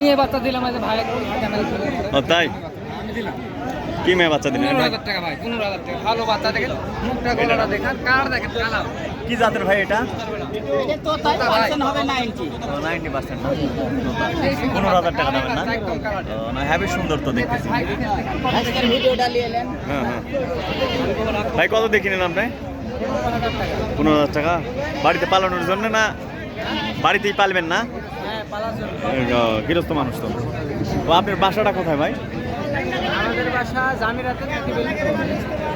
নিয়ে বাচ্চা দিলাম ভাই ও তাই? কি মেয়ে বাচ্চা দিলেন? ভাই হাজার টাকা ভাই পনেরো হাজার টাকা। ভালো বাচ্চা দেখেন মুখটা গলাটা দেখেন কার দেখেন কালার। কি জাতের ভাই এটা? এটা তো পার্সেন্ট হবে না ইঞ্চি নাইনটি। পার্সেন্ট পনেরো হাজার টাকা দামের না? একদম কালার ও, না হ্যাভি সুন্দর তো দেখতেছি। দেখেন হ্যাঁ হ্যাঁ। ভাই কত দেখে নিলাম ভাই পনেরো হাজার টাকা? বাড়িতে পালানোর জন্য না? বাড়িতেই পালবেন না? গৃহস্থ মানুষ তো। ও আপনার বাসাটা কোথায় ভাই? আমাদের বাসা জামিরাতে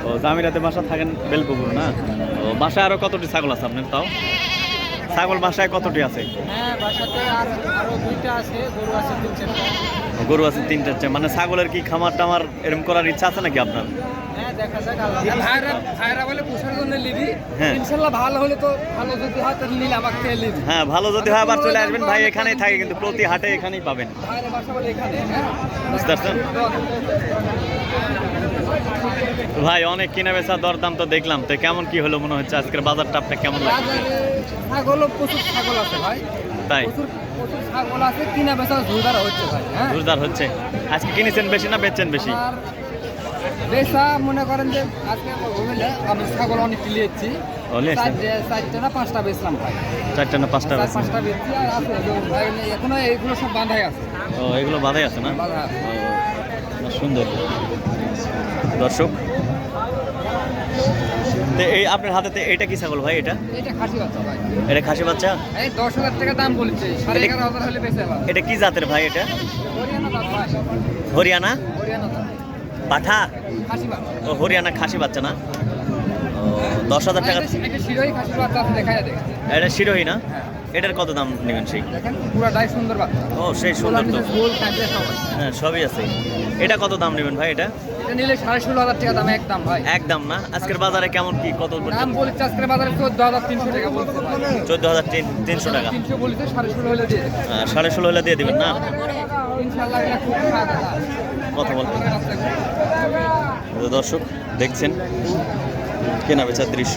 ও জামিরাতে বাসা থাকেন বেলপুকুর না? ও বাসায় আরও কতটি ছাগল আছে আপনার তাও? ছাগল বাসায় কতটি আছে? হ্যাঁ বাসাতে আর আরও দুইটা আছে গরু আছে তিন চারটা। আছে মানে ছাগলের কি খামার টামার এরকম করার ইচ্ছা আছে নাকি আপনার? হ্যাঁ হ্যাঁ। ভালো হলে তো ভালো যদি হয় হ্যাঁ হয় আবার চলে আসবেন। ভাই এখানেই থাকে কিন্তু প্রতি হাটে এখানেই পাবেন। হ্যাঁ বুঝতে পারছেন? ভাই অনেক কিনা বেচা দরদাম তো দেখলাম। তো কেমন কি হলো মনে হচ্ছে? আজকের বাজারটা আপনার কেমন লাগে ছাগলও প্রচুর ছাগল আছে ভাই। তাই? প্রচুর প্রচুর ছাগল আছে কিনা বেচা হচ্ছে ভাই হ্যাঁ? হচ্ছে। আজকে কিনেছেন বেশি না বেচছেন বেশি? বেচা মনে করেন যে আজকে আমি ছাগল অনেক লিয়েছি? চারটে না পাঁচটা বেচলাম ভাই। চারটা না পাঁচটা পাঁচটা বেচছি আর আছে। ভাই এখনও এইগুলো সব বাঁধাই আছে। ও এগুলো বাধাই আছে না? বাঁধা সুন্দর। দর্শক তো এই আপনার হাতে এটা কি ছাগল ভাই এটা? এটা খাসি বাচ্চা ভাই। এটা খাসি বাচ্চা? এই দশ হাজার টাকা দাম বলেছে। এটা- হলে বেঁচে কি জাতের ভাই এটা? হরিয়ানা পাঠা? খাসি বাচ্চা। ও হরিয়ানা খাসি বাচ্চা না? দশ হাজার টাকা এটা শিরোহী না? হ্যাঁ। এটার কত দাম নেবেন সেই? ও সেই সুন্দর তো। হ্যাঁ সবই আছে। এটা কত দাম নেবেন ভাই এটা? নিলে সাড়ে ষোলো হাজার টাকা দাম একদম ভাই। একদম না? আজকের বাজারে কেমন কি? কত দাম বলেছে আজকের বাজারে চোদ্দ হাজার তিনশো টাকা বলছে চোদ্দ হাজার তিনশো টাকা। তিনশো বলেছে সাড়ে ষোলো হলে দিয়ে দেবে সাড়ে ষোলো হলে দিয়ে দেবেন না? কথা বলবেন দর্শক দেখছেন? কেনা বেচার দৃশ্য।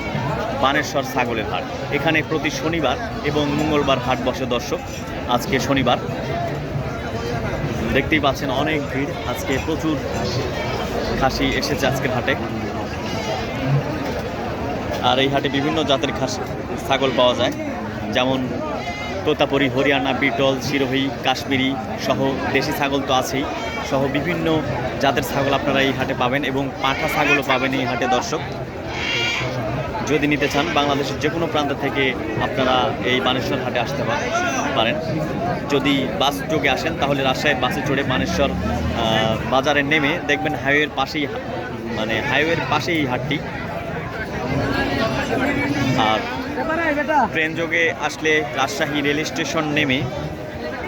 বানেশ্বর ছাগলের হাট। এখানে প্রতি শনিবার এবং মঙ্গলবার হাট বসে দর্শক। আজকে শনিবার। দেখতেই পাচ্ছেন অনেক ভিড়। আজকে প্রচুর খাসি এসেছে আজকের হাটে। আর এই হাটে বিভিন্ন জাতের খাসি ছাগল পাওয়া যায়। যেমন তোতাপুরি, হরিয়ানা, বিটল, সিরোহী, কাশ্মীরি সহ দেশি ছাগল তো আছেই। সহ বিভিন্ন জাতের ছাগল আপনারা এই হাটে পাবেন এবং পাঁঠা ছাগলও পাবেন এই হাটে দর্শক। যদি নিতে চান, বাংলাদেশের যে কোনো প্রান্ত থেকে আপনারা এই বানেশ্বর হাটে আসতে পারেন। যদি বাস যোগে আসেন, তাহলে রাজশাহীর বাসে চড়ে বানেশ্বর বাজারে নেমে দেখবেন হাইওয়ের পাশেই মানে হাইওয়ের পাশেই এই হাটটি। আর ট্রেন যোগে আসলে রাজশাহী রেল স্টেশন নেমে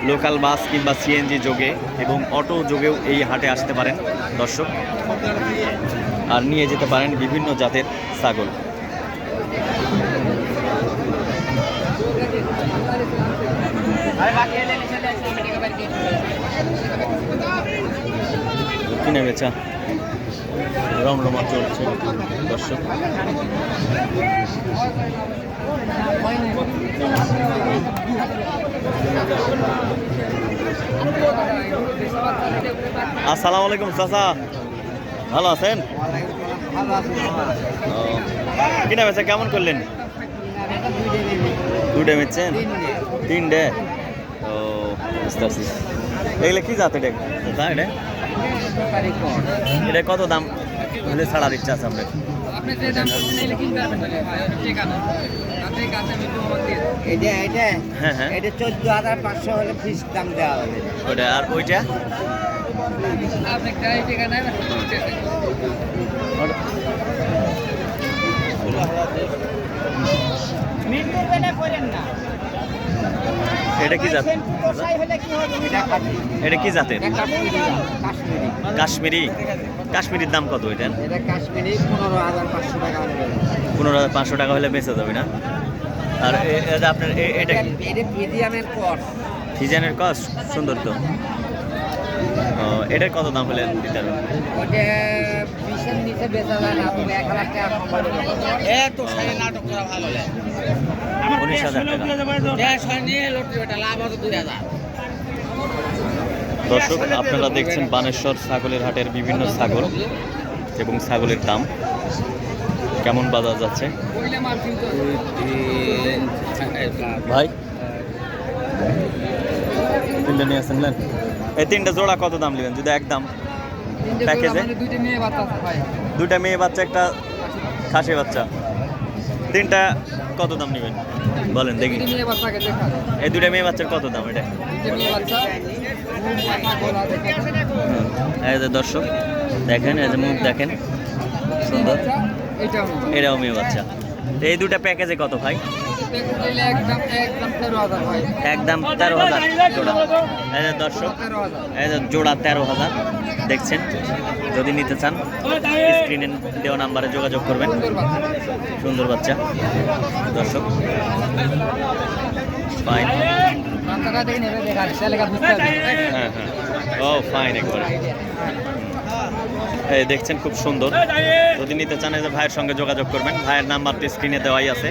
লোকাল বাস কিংবা সিএনজি যোগে এবং অটো যোগেও এই হাটে আসতে পারেন। দর্শক, আর নিয়ে যেতে পারেন বিভিন্ন জাতের ছাগল। কিনে বেচা রমরমা চলছে দর্শক। আসসালামু আলাইকুম চাচা। ভালো আছেন? কিনা বেচা কেমন করলেন? দুটা বেচছেন তিনটে বুঝতে পারছি এগুলো কি জাত এটা তা এটা। এটা কত দাম? হলে ছাড়ার ইচ্ছা আছে আপনার হ্যাঁ হ্যাঁ। এটা চোদ্দ হাজার পাঁচশো হলে ফিস দাম ওটা আর ওইটা? নেন মিরপুর বেলে করেন না। এটা কি জাত? এটা কি জাতের? কাশ্মীরি। কাশ্মীরি কাশ্মীরি কাশ্মীরির দাম কত এটা? পনেরো হাজার পাঁচশো টাকা হলে বেঁচে যাবে না। আর এটা আপনার এটা কি? কস? সুন্দর তো। এটার কত দাম হলে দিতে নিচে বেচা যায় না তবে এক হাজার টাকা এত সাইড নাটক করা ভালো লাগে উনিশ হাজার টাকা নিয়ে লটি বেটা লাভ হতো দুই হাজার। দর্শক আপনারা দেখছেন বানেশ্বর ছাগলের হাটের বিভিন্ন ছাগল এবং ছাগলের দাম। কেমন বাজার যাচ্ছে? ভাই? তিনটা নিয়ে আসেন এই তিনটা জোড়া কত দাম নেবেন যদি একদম প্যাকেজে? দুইটা মেয়ে বাচ্চা একটা খাসি বাচ্চা। তিনটা কত দাম নেবেন? বলেন দেখি। এই দুইটা মেয়ে বাচ্চার কত দাম এটা? এই যে দর্শক দেখেন এই যে মুখ দেখেন। সুন্দর। এরাও মেয়ে বাচ্চা। এই দুটা প্যাকেজে কত ভাই? একদম তেরো হাজার জোড়া। এই যে দর্শক এই যে জোড়া তেরো হাজার দেখছেন? যদি নিতে চান স্ক্রিনে দেওয়া নাম্বারে যোগাযোগ করবেন। সুন্দর বাচ্চা। দর্শক ফাইন হ্যাঁ হ্যাঁ। ও ফাইন একবারে। এই দেখছেন খুব সুন্দর। যদি নিতে চান এই যে ভাইয়ের সঙ্গে যোগাযোগ করবেন। ভাইয়ের নাম্বার তো স্ক্রিনে দেওয়াই আছে।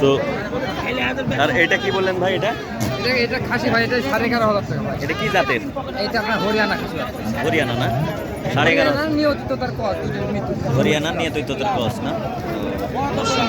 তো আর এটা কি বললেন ভাই এটা? এটা এটা খাসি ভাই এটা সাড়ে এগারো হাজার টাকা ভাই। এটা কি জাতের? এইটা আপনার হরিয়ানা খাসি হরিয়ানা না? সাড়ে এগারো। হরিয়ানা তার কস হরিয়ানা নিয়ে তুই তোদের কস না? দর্শক।